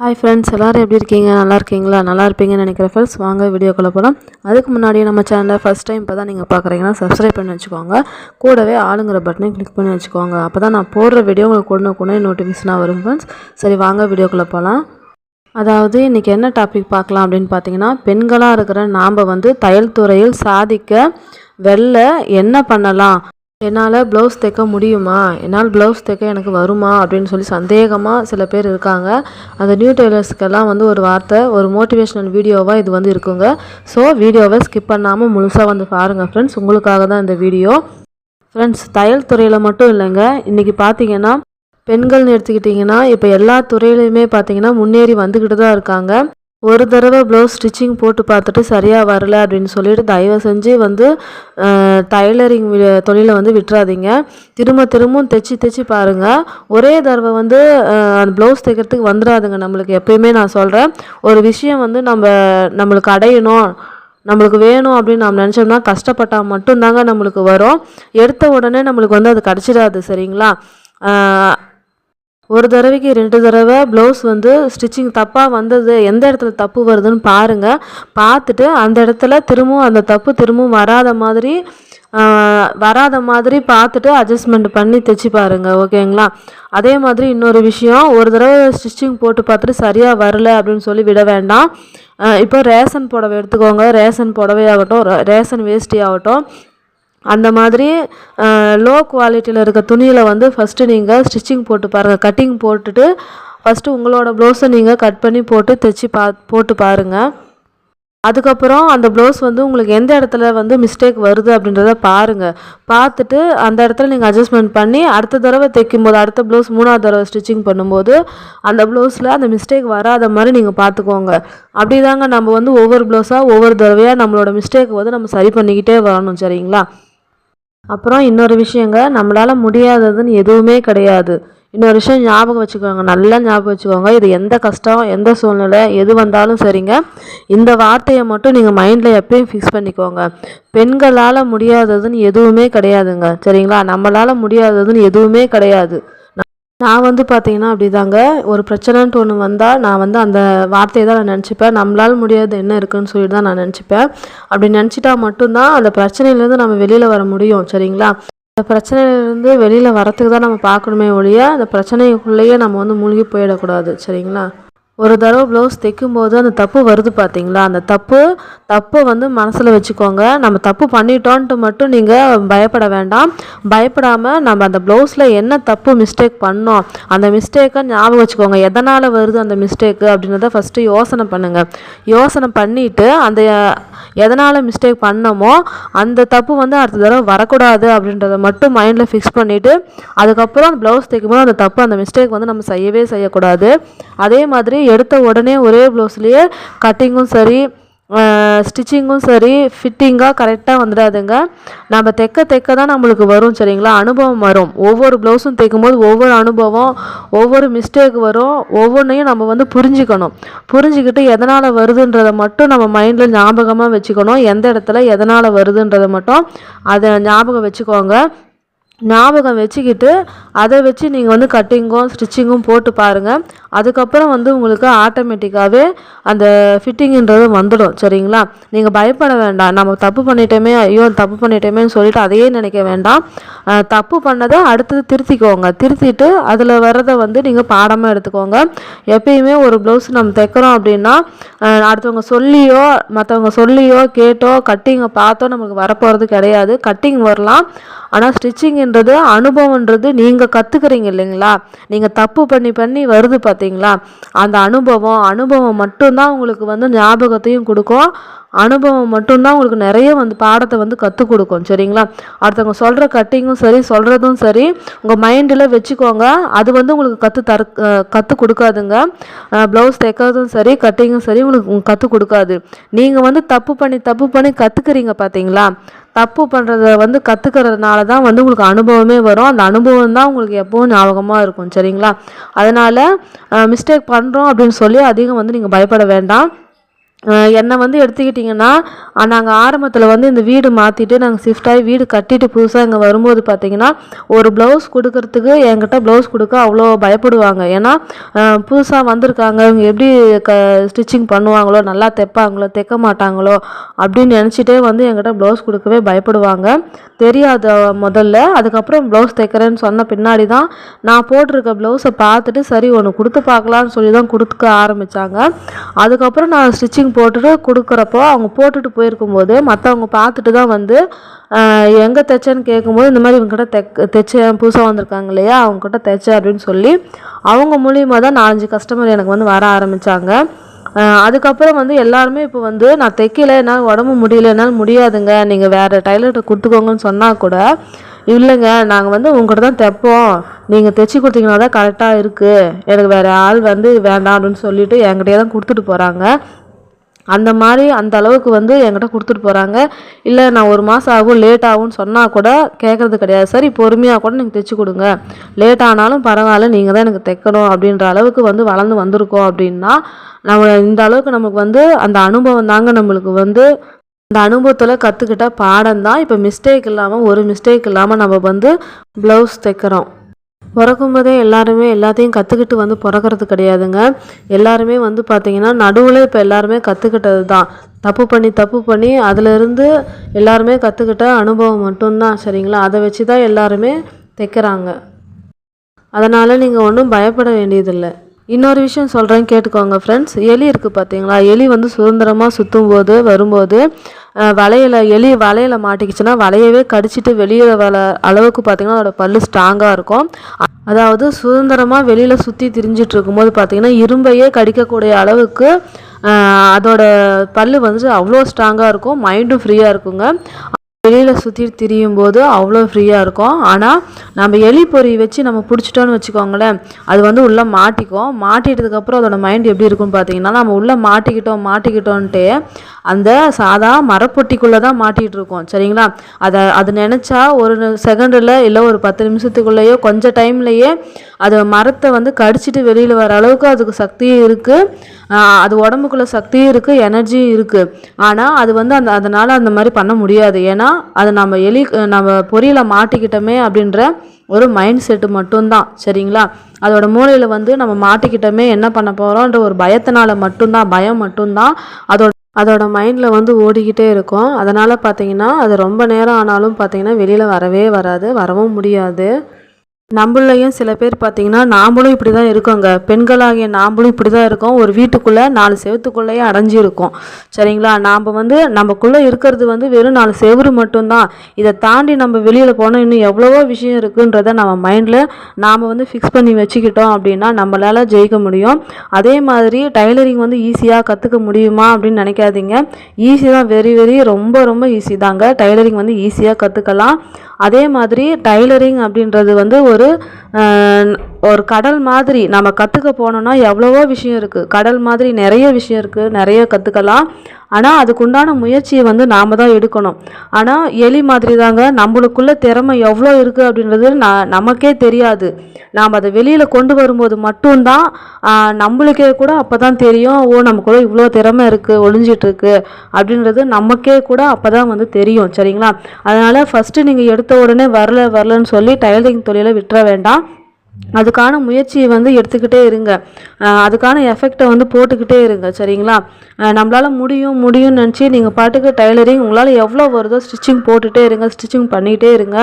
Hi friends எல்லோரும் எப்படி இருக்கீங்க? நல்லா இருக்கீங்களா? நல்லா இருப்பீங்கன்னு நினைக்கிறேன் ஃப்ரெண்ட்ஸ் வாங்க வீடியோக்குள்ளே போகலாம் அதுக்கு முன்னாடியே நம்ம சேனலை ஃபஸ்ட் டைம் இப்போ தான் நீங்கள் பார்க்குறீங்கன்னா சப்ஸ்கிரைப் பண்ணி வச்சுக்கோங்க. கூடவே ஆளுங்கிற பட்டனை கிளிக் பண்ணி வச்சுக்கோங்க. அப்போ தான் நான் போடுற வீடியோ உங்களுக்கு கொண்டு கொண்டே நோட்டிஃபிகேஷனாக வரும் ஃப்ரெண்ட்ஸ் சரி வாங்க வீடியோக்குள்ளே போகலாம் அதாவது இன்றைக்கி என்ன டாபிக் பார்க்கலாம் அப்படின்னு பார்த்தீங்கன்னா பெண்களாக இருக்கிற நாம் வந்து தையல் துறையில் சாதிக்க வெளில என்ன பண்ணலாம்? என்னால் ப்ளவுஸ் தைக்க முடியுமா? என்னால் ப்ளவுஸ் தைக்க எனக்கு வருமா? அப்படின்னு சொல்லி சந்தேகமாக சில பேர் இருக்காங்க. அந்த நியூ டெய்லர்ஸ்க்கெல்லாம் வந்து ஒரு வார்த்தை ஒரு மோட்டிவேஷ்னல் வீடியோவாக இது வந்து இருக்குங்க. ஸோ வீடியோவை ஸ்கிப் பண்ணாமல் முழுசாக வந்து பாருங்கள் ஃப்ரெண்ட்ஸ் உங்களுக்காக தான் இந்த வீடியோ ஃப்ரெண்ட்ஸ் தையல் துறையில் மட்டும் இல்லைங்க. இன்றைக்கி பார்த்தீங்கன்னா பெண்கள்னு எடுத்துக்கிட்டிங்கன்னா இப்போ எல்லா துறையிலையுமே பார்த்தீங்கன்னா முன்னேறி வந்துக்கிட்டு தான் இருக்காங்க. ஒரு தடவை ப்ளவுஸ் ஸ்டிச்சிங் போட்டு பார்த்துட்டு சரியாக வரல அப்படின்னு சொல்லிட்டு தயவு செஞ்சு வந்து டைலரிங் தொழிலை வந்து விட்டுறாதீங்க. திரும்ப திரும்பவும் தைச்சி தைச்சி பாருங்கள் ஒரே தடவை வந்து அந்த ப்ளவுஸ் தைக்கிறதுக்கு வந்துடாதுங்க நம்மளுக்கு. எப்பயுமே நான் சொல்கிறேன் ஒரு விஷயம் வந்து நம்ம நம்மளுக்கு அடையணும். நம்மளுக்கு வேணும் அப்படின்னு நம்ம நினச்சோம்னா கஷ்டப்பட்டால் மட்டும்தாங்க நம்மளுக்கு வரும். எடுத்த உடனே நம்மளுக்கு வந்து அது கிடச்சிடாது சரிங்களா? ஒரு தடவைக்கு ரெண்டு தடவை ப்ளவுஸ் வந்து ஸ்டிச்சிங் தப்பாக வந்தது எந்த இடத்துல தப்பு வருதுன்னு பாருங்கள் பார்த்துட்டு அந்த இடத்துல திரும்பவும் அந்த தப்பு திரும்பவும் வராத மாதிரி வராத மாதிரி பார்த்துட்டு அட்ஜஸ்ட்மெண்ட் பண்ணி தைச்சி பாருங்கள் ஓகேங்களா? அதே மாதிரி இன்னொரு விஷயம் ஒரு தடவை ஸ்டிச்சிங் போட்டு பார்த்துட்டு சரியாக வரல அப்படின்னு சொல்லி விட வேண்டாம். இப்போ ரேஷன் புடவை எடுத்துக்கோங்க. ரேஷன் புடவையாகட்டும் ரேஷன் வேஷ்டி ஆகட்டும் அந்த மாதிரி லோ குவாலிட்டியில் இருக்க துணியில் வந்து ஃபஸ்ட்டு நீங்கள் ஸ்டிச்சிங் போட்டு பாருங்கள் கட்டிங் போட்டுட்டு ஃபஸ்ட்டு உங்களோட ப்ளவுஸை நீங்கள் கட் பண்ணி போட்டு தைச்சி பா போட்டு பாருங்கள் அதுக்கப்புறம் அந்த ப்ளவுஸ் வந்து உங்களுக்கு எந்த இடத்துல வந்து மிஸ்டேக் வருது அப்படின்றத பாருங்கள் பார்த்துட்டு அந்த இடத்துல நீங்கள் அட்ஜஸ்ட்மெண்ட் பண்ணி அடுத்த தடவை தைக்கும் போது அடுத்த ப்ளவுஸ் மூணாவது தடவை ஸ்டிச்சிங் பண்ணும்போது அந்த ப்ளவுஸில் அந்த மிஸ்டேக் வராத மாதிரி நீங்கள் பார்த்துக்கோங்க. அப்படி தாங்க நம்ம வந்து ஒவ்வொரு ப்ளவுஸாக ஒவ்வொரு தடவையாக நம்மளோட மிஸ்டேக் வந்து நம்ம சரி பண்ணிக்கிட்டே வரணும் சரிங்களா? அப்புறம் இன்னொரு விஷயங்க நம்மளால் முடியாததுன்னு எதுவுமே கிடையாது. இன்னொரு விஷயம் ஞாபகம் வச்சுக்கோங்க நல்லா ஞாபகம் வச்சுக்கோங்க இது எந்த கஷ்டம் எந்த சூழ்நிலை எது வந்தாலும் சரிங்க. இந்த வார்த்தையை மட்டும் நீங்கள் மைண்டில் எப்பயும் ஃபிக்ஸ் பண்ணிக்கோங்க. பெண்களால் முடியாததுன்னு எதுவுமே கிடையாதுங்க. சரிங்களா? நம்மளால் முடியாததுன்னு எதுவுமே கிடையாது. நான் வந்து பார்த்தீங்கன்னா அப்படி தாங்க ஒரு பிரச்சனைன்ட்டு ஒன்று வந்தால் நான் வந்து அந்த வார்த்தையை தான் நான் நினச்சிப்பேன். நம்மளால் முடியாது என்ன இருக்குன்னு சொல்லிட்டு தான் நான் நினச்சிப்பேன். அப்படி நினச்சிட்டா மட்டும்தான் அந்த பிரச்சனையிலேருந்து நம்ம வெளியில் வர முடியும். சரிங்களா? அந்த பிரச்சனையிலேருந்து வெளியில் வரத்துக்கு தான் நம்ம பார்க்கணுமே ஒழிய அந்த பிரச்சனைக்குள்ளேயே நம்ம வந்து மூழ்கி போயிடக்கூடாது. சரிங்களா? ஒரு தடவை ப்ளவுஸ் தைக்கும்போது அந்த தப்பு வருது பார்த்தீங்களா அந்த தப்பு தப்பை வந்து மனசில் வச்சுக்கோங்க. நம்ம தப்பு பண்ணிட்டோன்ட்டு மட்டும் நீங்கள் பயப்பட வேண்டாம். பயப்படாமல் நம்ம அந்த ப்ளவுஸில் என்ன தப்பு மிஸ்டேக் பண்ணோம் அந்த மிஸ்டேக்கை ஞாபகம் வச்சுக்கோங்க. எதனால் வருது அந்த மிஸ்டேக்கு அப்படின்றத ஃபஸ்ட்டு யோசனை பண்ணுங்கள் யோசனை பண்ணிவிட்டு அந்த எதனால் மிஸ்டேக் பண்ணமோ அந்த தப்பு வந்து அடுத்த தடவை வரக்கூடாது அப்படின்றத மட்டும் மைண்டில் ஃபிக்ஸ் பண்ணிவிட்டு அதுக்கப்புறம் அந்த ப்ளவுஸ் தைக்கும்போது அந்த தப்பு அந்த மிஸ்டேக் வந்து நம்ம செய்யவே செய்யக்கூடாது. அதே மாதிரி எடுத்த உடனே ஒரே ப்ளவுஸ்லேயே கட்டிங்கும் சரி ஸ்டிச்சிங்கும் சரி ஃபிட்டிங்காக கரெக்டாக வந்துடாதுங்க. நம்ம தைக்க தைக்க தான் நம்மளுக்கு வரும் சரிங்களா? அனுபவம் வரும். ஒவ்வொரு ப்ளவுஸும் தைக்கும் போது ஒவ்வொரு அனுபவம் ஒவ்வொரு மிஸ்டேக் வரும். ஒவ்வொன்றையும் நம்ம வந்து புரிஞ்சுக்கணும். புரிஞ்சுக்கிட்டு எதனால் வருதுன்றதை மட்டும் நம்ம மைண்டில் ஞாபகமாக வச்சுக்கணும். எந்த இடத்துல எதனால் வருதுன்றதை மட்டும் அதை ஞாபகம் வச்சுக்கோங்க. ஞாபகம் வச்சுக்கிட்டு அதை வச்சு நீங்கள் வந்து கட்டிங்கும் ஸ்டிச்சிங்கும் போட்டு பாருங்கள் அதுக்கப்புறம் வந்து உங்களுக்கு ஆட்டோமேட்டிக்காகவே அந்த ஃபிட்டிங்கிறது வந்துடும் சரிங்களா? நீங்கள் பயப்பட வேண்டாம். நம்ம தப்பு பண்ணிட்டோமே ஐயோ தப்பு பண்ணிட்டோமேன்னு சொல்லிட்டு அதையே நினைக்க வேண்டாம். தப்பு பண்ணதை அடுத்தது திருத்திக்கோங்க. திருத்திட்டு அதில் வர்றதை வந்து நீங்கள் பாடமாக எடுத்துக்கோங்க. எப்பயுமே ஒரு ப்ளவுஸ் நம்ம தைக்கிறோம் அப்படின்னா அடுத்தவங்க சொல்லியோ மற்றவங்க சொல்லியோ கேட்டோ கட்டிங்கை பார்த்தோ நமக்கு வரப்போகிறது கிடையாது. கட்டிங் வரலாம். ஆனால் ஸ்டிச்சிங்ன்றது அனுபவன்றது நீங்கள் கற்றுக்குறீங்க இல்லைங்களா? நீங்கள் தப்பு பண்ணி பண்ணி வருது பார்த்தீங்களா அந்த அனுபவம் அனுபவம் மட்டும்தான் உங்களுக்கு வந்து ஞாபகத்தையும் கொடுக்கும். அனுபவம் மட்டும்தான் உங்களுக்கு நிறைய வந்து பாடத்தை வந்து கற்றுக் கொடுக்கும் சரிங்களா? அடுத்தவங்க சொல்கிற கட்டிங்கும் சரி சொல்கிறதும் சரி உங்கள் மைண்டில் வச்சுக்கோங்க. அது வந்து உங்களுக்கு கற்று தர கற்றுக் கொடுக்காதுங்க. ப்ளவுஸ் தைக்கிறதும் சரி கட்டிங்கும் சரி உங்களுக்கு கற்றுக் கொடுக்காது. நீங்கள் வந்து தப்பு பண்ணி தப்பு பண்ணி கற்றுக்குறீங்க பார்த்தீங்களா தப்பு பண்ணுறத வந்து கற்றுக்கிறதுனால தான் வந்து உங்களுக்கு அனுபவமே வரும். அந்த அனுபவம் தான் உங்களுக்கு எப்போவும் ஞாபகமாக இருக்கும் சரிங்களா? அதனால் மிஸ்டேக் பண்ணுறோம் அப்படின்னு சொல்லி அதிகம் வந்து நீங்கள் பயப்பட வேண்டாம். என்னை வந்து எடுத்துக்கிட்டிங்கன்னா நாங்கள் ஆரம்பத்தில் வந்து இந்த வீடு மாற்றிட்டு நாங்கள் ஷிஃப்ட் ஆகி வீடு கட்டிட்டு புதுசாக இங்கே வரும்போது பார்த்திங்கன்னா ஒரு ப்ளவுஸ் கொடுக்கறதுக்கு என்கிட்ட ப்ளவுஸ் கொடுக்க அவ்வளோ பயப்படுவாங்க. ஏன்னா புதுசாக வந்திருக்காங்க. இவங்க எப்படி க ஸ்டிச்சிங் பண்ணுவாங்களோ நல்லா தைப்பாங்களோ தைக்க மாட்டாங்களோ அப்படின்னு நினச்சிட்டே வந்து என்கிட்ட ப்ளவுஸ் கொடுக்கவே பயப்படுவாங்க. தெரியாத முதல்ல. அதுக்கப்புறம் ப்ளவுஸ் தைக்கிறேன்னு சொன்ன பின்னாடி தான் நான் போட்டிருக்க ப்ளவுஸை பார்த்துட்டு சரி ஒன்று கொடுத்து பார்க்கலான்னு சொல்லி தான் கொடுக்க ஆரம்பித்தாங்க அதுக்கப்புறம் நான் ஸ்டிச்சிங் போட்டுட்டு கொடுக்குறப்போ அவங்க போட்டுட்டு போயிருக்கும்போது மற்றவங்க பார்த்துட்டு தான் வந்து எங்கே தைச்சேன்னு கேட்கும்போது இந்த மாதிரி இவங்ககிட்ட தைக் தைச்சேன் புதுசாக வந்திருக்காங்க இல்லையா அவங்ககிட்ட தைச்சேன் அப்படின்னு சொல்லி அவங்க மூலியமாக தான் நாலஞ்சு கஸ்டமர் எனக்கு வந்து வர ஆரம்பித்தாங்க அதுக்கப்புறம் வந்து எல்லாருமே இப்போ வந்து நான் தைக்கல என்னால் உடம்பு முடியல என்னால் முடியாதுங்க நீங்கள் வேறு டைலர்கிட்ட கொடுத்துக்கோங்கன்னு சொன்னால் கூட இல்லைங்க நாங்கள் வந்து உங்கள்கிட்ட தான் தைப்போம். நீங்கள் தைச்சி கொடுத்தீங்கன்னா தான் கரெக்டாக இருக்குது எனக்கு வேறு ஆள் வந்து வேண்டாம் அப்படின்னு சொல்லிட்டு என்கிட்டயே தான் கொடுத்துட்டு போகிறாங்க அந்த மாதிரி அந்த அளவுக்கு வந்து என்கிட்ட கொடுத்துட்டு போகிறாங்க இல்லை நான் ஒரு மாதம் ஆகும் லேட் ஆகும்னு சொன்னால் கூட கேட்குறது கிடையாது. சரி பொறுமையாக கூட நீங்கள் தைச்சி கொடுங்க. லேட் ஆனாலும் பரவாயில்ல நீங்கள் தான் எனக்கு தைக்கணும் அப்படின்ற அளவுக்கு வந்து வளர்ந்து வந்திருக்கோம் அப்படின்னா நம்ம இந்த அளவுக்கு நமக்கு வந்து அந்த அனுபவம் தாங்க நம்மளுக்கு வந்து அந்த அனுபவத்தில் கற்றுக்கிட்ட பாடம் தான். இப்போ மிஸ்டேக் இல்லாமல் ஒரு மிஸ்டேக் இல்லாமல் நம்ம வந்து ப்ளவுஸ் தைக்கிறோம். பிறக்கும்போதே எல்லாருமே எல்லாத்தையும் கற்றுக்கிட்டு வந்து பிறக்கறது கிடையாதுங்க. எல்லாருமே வந்து பார்த்திங்கன்னா நடுவில் இப்போ எல்லாருமே கற்றுக்கிட்டது தான் தப்பு பண்ணி தப்பு பண்ணி அதிலிருந்து எல்லாருமே கற்றுக்கிட்ட அனுபவம் மட்டும்தான் சரிங்களா? அதை வச்சு தான் எல்லாருமே தைக்கிறாங்க. அதனால் நீங்கள் ஒன்றும் பயப்பட வேண்டியதில்லை. இன்னொரு விஷயம் சொல்கிறேன் கேட்டுக்கோங்க ஃப்ரெண்ட்ஸ் எலி இருக்குது பார்த்தீங்களா எலி வந்து சுதந்திரமாக சுற்றும் போது வரும்போது வலையில் எலி வலையில் மாட்டிக்கிச்சுன்னா வலையவே கடிச்சிட்டு வெளியில் வர அளவுக்கு பார்த்திங்கன்னா அதோடய பல்லு ஸ்ட்ராங்காக இருக்கும். அதாவது சுதந்திரமாக வெளியில் சுற்றி திரிஞ்சிட்டு இருக்கும்போது பார்த்திங்கன்னா இரும்பையே கடிக்கக்கூடிய அளவுக்கு அதோட பல்லு வந்து அவ்வளோ ஸ்ட்ராங்காக இருக்கும். மைண்டும் ஃப்ரீயாக இருக்குங்க. வெளியில் சுற்றி திரியும் போது அவ்வளோ ஃப்ரீயாக இருக்கும். ஆனால் நம்ம எலி பொறி வச்சு நம்ம பிடிச்சிட்டோன்னு வச்சுக்கோங்களேன் அது வந்து உள்ளே மாட்டிக்கும். மாட்டிட்டதுக்கப்புறம் அதோட மைண்ட் எப்படி இருக்கும்னு பார்த்தீங்கன்னா நம்ம உள்ளே மாட்டிக்கிட்டோம் மாட்டிக்கிட்டோன்ட்டு அந்த சாதா மரப்பொட்டிக்குள்ளே தான் மாட்டிகிட்டு இருக்கோம் சரிங்களா? அதை அது நினச்சா ஒரு செகண்டில் இல்லை ஒரு பத்து நிமிஷத்துக்குள்ளேயோ கொஞ்சம் டைம்லையே அது மரத்தை வந்து கடிச்சிட்டு வெளியில் வர அளவுக்கு அதுக்கு சக்தியும் இருக்குது அது உடம்புக்குள்ள சக்தியும் இருக்குது எனர்ஜியும் இருக்குது ஆனால் அது வந்து அந்த அதனால் அந்த மாதிரி பண்ண முடியாது. ஏன்னா அது நம்ம எலி நம்ம பொரியலை மாட்டிக்கிட்டோமே அப்படின்ற ஒரு மைண்ட் செட்டு மட்டும்தான் சரிங்களா? அதோட மூளையில் வந்து நம்ம மாட்டிக்கிட்டோமே என்ன பண்ண போகிறோன்ற ஒரு பயத்தினால மட்டும்தான் பயம் மட்டும்தான் அதோட அதோட மைண்டில் வந்து ஓடிக்கிட்டே இருக்கும். அதனால் பார்த்தீங்கன்னா அது ரொம்ப நேரம் ஆனாலும் பார்த்தீங்கன்னா வெளியில் வரவே வராது. வரவும் முடியாது. நம்மளையும் சில பேர் பார்த்தீங்கன்னா நாமளும் இப்படி தான் இருக்கோங்க. பெண்களாகிய நாமளும் இப்படி தான் இருக்கோம். ஒரு வீட்டுக்குள்ளே நாலு செவத்துக்குள்ளேயே அடைஞ்சு இருக்கோம் சரிங்களா? நாம் வந்து நமக்குள்ளே இருக்கிறது வந்து வெறும் நாலு செவுரு மட்டும்தான். இதை தாண்டி நம்ம வெளியில் போனால் இன்னும் எவ்வளவோ விஷயம் இருக்குன்றத நம்ம மைண்டில் நாம் வந்து ஃபிக்ஸ் பண்ணி வச்சுக்கிட்டோம் அப்படின்னா நம்மளால் ஜெயிக்க முடியும். அதே மாதிரி டைலரிங் வந்து ஈஸியாக கற்றுக்க முடியுமா அப்படின்னு நினைக்காதீங்க. ஈஸி தான் வெரி வெரி ரொம்ப ரொம்ப ஈஸி தாங்க. டைலரிங் வந்து ஈஸியாக கற்றுக்கலாம் அதே மாதிரி டைலரிங் அப்படின்றது வந்து ஒரு ஒரு கடல் மாதிரி நம்ம கற்றுக்க போனோம்னா எவ்வளவோ விஷயம் இருக்குது கடல் மாதிரி நிறைய விஷயம் இருக்குது நிறைய கற்றுக்கலாம் ஆனால் அதுக்குண்டான முயற்சியை வந்து நாம் தான் எடுக்கணும். ஆனால் எலி மாதிரி தாங்க நம்மளுக்குள்ள திறமை எவ்வளோ இருக்குது அப்படின்றது நான் நமக்கே தெரியாது. நாம் அதை வெளியில் கொண்டு வரும்போது மட்டும்தான் நம்மளுக்கே கூட அப்போ தான் தெரியும் ஓ நமக்குள்ள இவ்வளோ திறமை இருக்குது ஒளிஞ்சிட்ருக்கு அப்படின்றது நமக்கே கூட அப்போ தான் வந்து தெரியும் சரிங்களா? அதனால் ஃபஸ்ட்டு நீங்கள் எடுத்த உடனே வரல வரலன்னு சொல்லி டைலரிங் தொழிலை விட்டுற வேண்டாம். அதுக்கான முயற்சியை வந்து எடுத்துக்கிட்டே இருங்க. அதுக்கான எஃபெக்டை வந்து போட்டுக்கிட்டே இருங்க சரிங்களா? நம்மளால் முடியும் முடியும்னு நினச்சி நீங்கள் பாட்டுக்கு டைலரிங் உங்களால் எவ்வளோ வருதோ ஸ்டிச்சிங் போட்டுகிட்டே இருங்க ஸ்டிச்சிங் பண்ணிகிட்டே இருங்க.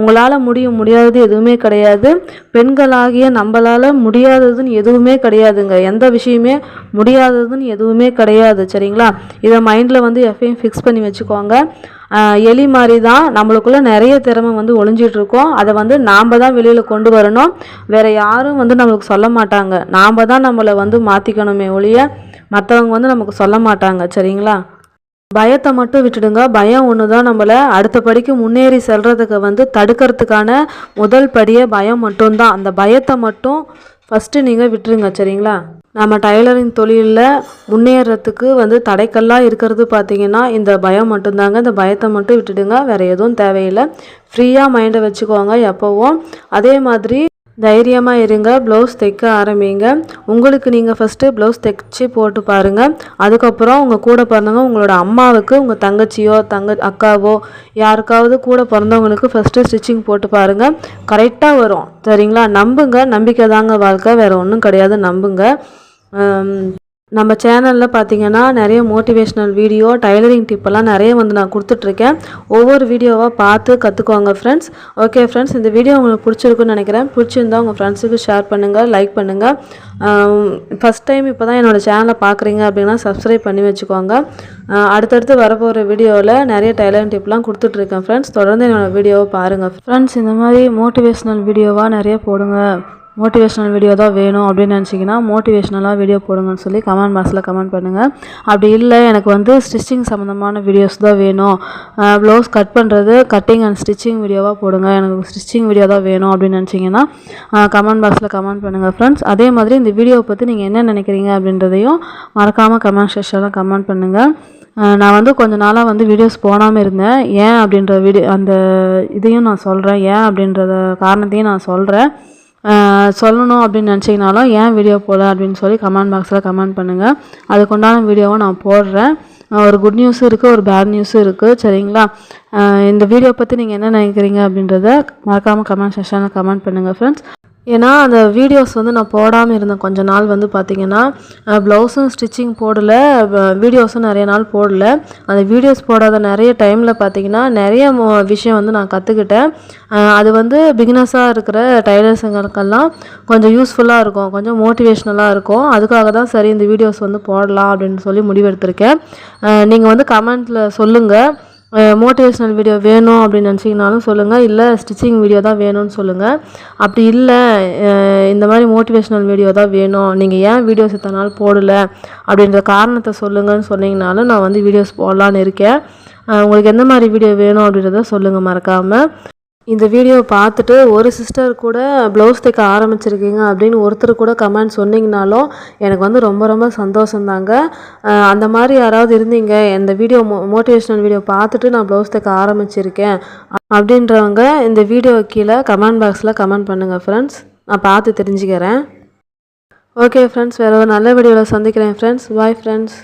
உங்களால் முடியும் முடியாதது எதுவுமே கிடையாது. பெண்களாகிய நம்மளால் முடியாததுன்னு எதுவுமே கிடையாதுங்க. எந்த விஷயமே முடியாததுன்னு எதுவுமே கிடையாது சரிங்களா? இதை மைண்டில் வந்து எப்பயும் ஃபிக்ஸ் பண்ணி வச்சுக்கோங்க. எலி மாதிரி தான் நம்மளுக்குள்ளே நிறைய திறமை வந்து ஒளிஞ்சிட்டு இருக்கோம் அதை வந்து நாம் தான் வெளியில் கொண்டு வரணும். வேற யாரும் வந்து நம்மளுக்கு சொல்ல மாட்டாங்க. நாம் தான் நம்மளை வந்து மாற்றிக்கணுமே ஒழிய மற்றவங்க வந்து நமக்கு சொல்ல மாட்டாங்க. சரிங்களா? பயத்தை மட்டும் விட்டுடுங்க. பயம் ஒன்று தான் நம்மளை அடுத்த படிக்கு முன்னேறி செல்கிறதுக்கு வந்து தடுக்கிறதுக்கான முதல் படியே பயம் மட்டும்தான். அந்த பயத்தை மட்டும் ஃபஸ்ட்டு நீங்கள் விட்டுருங்க. சரிங்களா? நம்ம டைலரிங் தொழிலில் முன்னேறத்துக்கு வந்து தடைக்கல்லாக இருக்கிறது பார்த்தீங்கன்னா இந்த பயம் மட்டும்தாங்க. இந்த பயத்தை மட்டும் விட்டுடுங்க. வேறு எதுவும் தேவையில்லை. ஃப்ரீயாக மைண்டை வச்சுக்கோங்க எப்போவும் அதே மாதிரி தைரியமாக இருங்க. ப்ளவுஸ் தைக்க ஆரம்பிங்க. உங்களுக்கு நீங்கள் ஃபஸ்ட்டு ப்ளவுஸ் தைச்சி போட்டு பாருங்கள் அதுக்கப்புறம் உங்கள் கூட பிறந்தவங்க உங்களோட அம்மாவுக்கு உங்கள் தங்கச்சியோ தங்க அக்காவோ யாருக்காவது கூட பிறந்தவங்களுக்கு ஃபஸ்ட்டு ஸ்டிச்சிங் போட்டு பாருங்கள் கரெக்டாக வரும். சரிங்களா? நம்புங்க. நம்பிக்கை தாங்க வாழ்க்கை. வேறு ஒன்றும் கிடையாது. நம்புங்க. நம்ம சேனலில் பார்த்தீங்கன்னா நிறைய மோட்டிவேஷ்னல் வீடியோ டைலரிங் டிப்பெல்லாம் நிறைய வந்து நான் கொடுத்துட்ருக்கேன். ஒவ்வொரு வீடியோவாக பார்த்து கற்றுக்குவாங்க ஃப்ரெண்ட்ஸ் ஓகே ஃப்ரெண்ட்ஸ் இந்த வீடியோ உங்களுக்கு பிடிச்சிருக்குன்னு நினைக்கிறேன். பிடிச்சிருந்தா உங்கள் ஃப்ரெண்ட்ஸுக்கு ஷேர் பண்ணுங்கள் லைக் பண்ணுங்கள் ஃபஸ்ட் டைம் இப்போ தான் என்னோடய சேனலை பார்க்குறீங்க அப்படின்னா சப்ஸ்கிரைப் பண்ணி வச்சுக்கோங்க. அடுத்தடுத்து வரப்போகிற வீடியோவில் நிறைய டைலரிங் டிப்லாம் கொடுத்துட்ருக்கேன் ஃப்ரெண்ட்ஸ் தொடர்ந்து என்னோடய வீடியோவை பாருங்கள் ஃப்ரெண்ட்ஸ் இந்த மாதிரி மோட்டிவேஷ்னல் வீடியோவாக நிறைய போடுங்க. மோட்டிவேஷ்னல் வீடியோ தான் வேணும் அப்படின்னு நினச்சிங்கன்னா மோட்டிவேஷ்னலாக வீடியோ போடுங்கன்னு சொல்லி கமெண்ட் பாக்ஸில் கமெண்ட் பண்ணுங்கள் அப்படி இல்லை எனக்கு வந்து ஸ்டிச்சிங் சம்மந்தமான வீடியோஸ் தான் வேணும். ப்ளவுஸ் கட் பண்ணுறது கட்டிங் அண்ட் ஸ்டிச்சிங் வீடியோவாக போடுங்க. எனக்கு ஸ்டிச்சிங் வீடியோ தான் வேணும் அப்படின்னு நினச்சிங்கன்னா கமெண்ட் பாக்ஸில் கமெண்ட் பண்ணுங்கள் ஃப்ரெண்ட்ஸ் அதே மாதிரி இந்த வீடியோவை பற்றி நீங்கள் என்ன நினைக்கிறீங்க அப்படின்றதையும் மறக்காமல் கமெண்ட் செக்ஷனில் கமெண்ட் பண்ணுங்கள் நான் வந்து கொஞ்ச நாளாக வந்து வீடியோஸ் போடாமல் இருந்தேன். ஏன் அப்படின்ற வீடியோ அந்த இதையும் நான் சொல்கிறேன் ஏன் அப்படின்றத காரணத்தையும் நான் சொல்கிறேன் சொல்லணும் அப்படின்னு நினச்சிங்கனாலும் ஏன் வீடியோ போடல அப்படின்னு சொல்லி கமெண்ட் பாக்ஸில் கமெண்ட் பண்ணுங்கள் அதுக்குண்டான வீடியோவை நான் போடுறேன். ஒரு குட் நியூஸும் இருக்குது ஒரு பேட் நியூஸும் இருக்குது சரிங்களா? இந்த வீடியோ பற்றி நீங்கள் என்ன நினைக்கிறீங்க அப்படின்றத மறக்காமல் கமெண்ட் செஷனில் கமெண்ட் பண்ணுங்கள் ஃப்ரெண்ட்ஸ் ஏன்னா அந்த வீடியோஸ் வந்து நான் போடாமல் இருந்தேன். கொஞ்ச நாள் வந்து பார்த்திங்கன்னா ப்ளவுஸும் ஸ்டிச்சிங் போடலை வீடியோஸும் நிறைய நாள் போடல. அந்த வீடியோஸ் போடாத நிறைய டைமில் பார்த்திங்கன்னா நிறைய விஷயம் வந்து நான் கற்றுக்கிட்டேன் அது வந்து பிகினஸாக இருக்கிற டைலர்ஸுங்களுக்கெல்லாம் கொஞ்சம் யூஸ்ஃபுல்லாக இருக்கும். கொஞ்சம் மோட்டிவேஷ்னலாக இருக்கும். அதுக்காக தான் சரி இந்த வீடியோஸ் வந்து போடலாம் அப்படின்னு சொல்லி முடிவெடுத்திருக்கேன். நீங்கள் வந்து கமெண்ட்டில் சொல்லுங்கள் மோட்டிவேஷ்னல் வீடியோ வேணும் அப்படின்னு நினச்சிங்கனாலும் சொல்லுங்கள் இல்லை ஸ்டிச்சிங் வீடியோ தான் வேணும்னு சொல்லுங்கள் அப்படி இல்லை இந்த மாதிரி மோட்டிவேஷ்னல் வீடியோ தான் வேணும். நீங்கள் ஏன் வீடியோஸ் இத்தனை நாள் போடலை? அப்படின்ற காரணத்தை சொல்லுங்கன்னு சொன்னீங்கனாலும் நான் வந்து வீடியோஸ் போடலான்னு இருக்கேன். உங்களுக்கு எந்த மாதிரி வீடியோ வேணும் அப்படின்றத சொல்லுங்கள் மறக்காமல் இந்த வீடியோ பார்த்துட்டு ஒரு சிஸ்டர் கூட ப்ளவுஸ் தைக்க ஆரம்பிச்சிருக்கீங்க அப்படின்னு ஒருத்தர் கூட கமெண்ட் சொன்னீங்கனாலும் எனக்கு வந்து ரொம்ப ரொம்ப சந்தோஷந்தாங்க. தாங்க அந்த மாதிரி யாராவது இருந்தீங்க? இந்த வீடியோ மோ மோட்டிவேஷ்னல் வீடியோ பார்த்துட்டு நான் ப்ளவுஸ் தைக்க ஆரம்பிச்சிருக்கேன் அப்படின்றவங்க இந்த வீடியோ கீழே கமெண்ட் பாக்ஸில் கமெண்ட் பண்ணுங்கள் ஃப்ரெண்ட்ஸ் நான் பார்த்து தெரிஞ்சுக்கிறேன். ஓகே ஃப்ரெண்ட்ஸ் வேறு ஒரு நல்ல வீடியோவில் சந்திக்கிறேன் ஃப்ரெண்ட்ஸ் பாய் ஃப்ரெண்ட்ஸ்